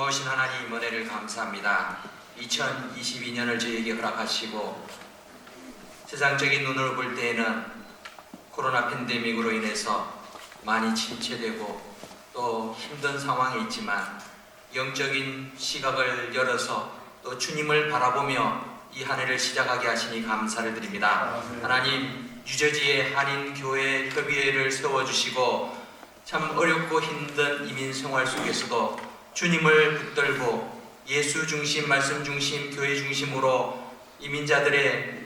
전무하신 하나님 은혜를 감사합니다. 2022년을 저에게 허락하시고 세상적인 눈으로 볼 때에는 코로나 팬데믹으로 인해서 많이 침체되고 또 힘든 상황에 있지만 영적인 시각을 열어서 또 주님을 바라보며 이 한 해를 시작하게 하시니 감사를 드립니다. 하나님 유저지의 한인 교회 협의회를 세워 주시고 참 어렵고 힘든 이민 생활 속에서도 주님을 붙들고 예수 중심, 말씀 중심, 교회 중심으로 이민자들의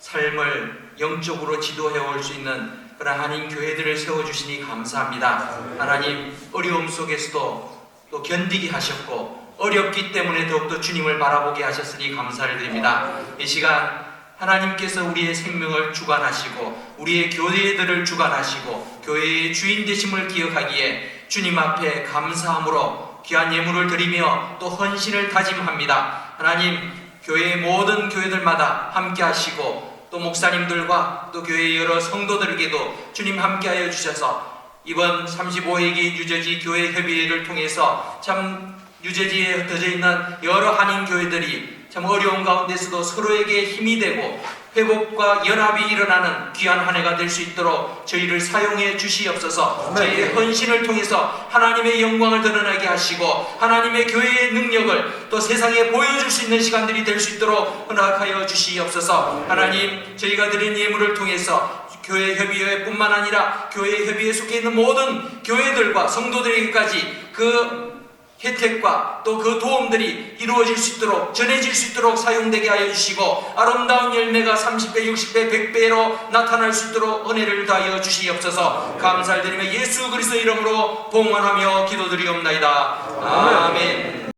삶을 영적으로 지도해 올 수 있는 그런 한인 교회들을 세워주시니 감사합니다. 하나님 어려움 속에서도 또 견디게 하셨고 어렵기 때문에 더욱더 주님을 바라보게 하셨으니 감사를 드립니다. 이 시간 하나님께서 우리의 생명을 주관하시고 우리의 교회들을 주관하시고 교회의 주인 되심을 기억하기에 주님 앞에 감사함으로 귀한 예물을 드리며 또 헌신을 다짐합니다. 하나님 교회의 모든 교회들마다 함께 하시고 또 목사님들과 또 교회의 여러 성도들에게도 주님 함께하여 주셔서 이번 35회기 유저지 교회 협의회를 통해서 참 유저지에 흩어져 있는 여러 한인 교회들이 참 어려운 가운데서도 서로에게 힘이 되고 회복과 연합이 일어나는 귀한 한 해가 될 수 있도록 저희를 사용해 주시옵소서. 저희의 헌신을 통해서 하나님의 영광을 드러나게 하시고 하나님의 교회의 능력을 또 세상에 보여줄 수 있는 시간들이 될 수 있도록 허락하여 주시옵소서. 하나님 저희가 드린 예물을 통해서 교회 협의회 뿐만 아니라 교회 협의회에 속해 있는 모든 교회들과 성도들에게까지 그 혜택과 또 그 도움들이 이루어질 수 있도록 전해질 수 있도록 사용되게 하여 주시고 아름다운 열매가 30배, 60배, 100배로 나타날 수 있도록 은혜를 다하여 주시옵소서 감사를 드리며 예수 그리스도 이름으로 봉헌하며 기도드리옵나이다. 아멘.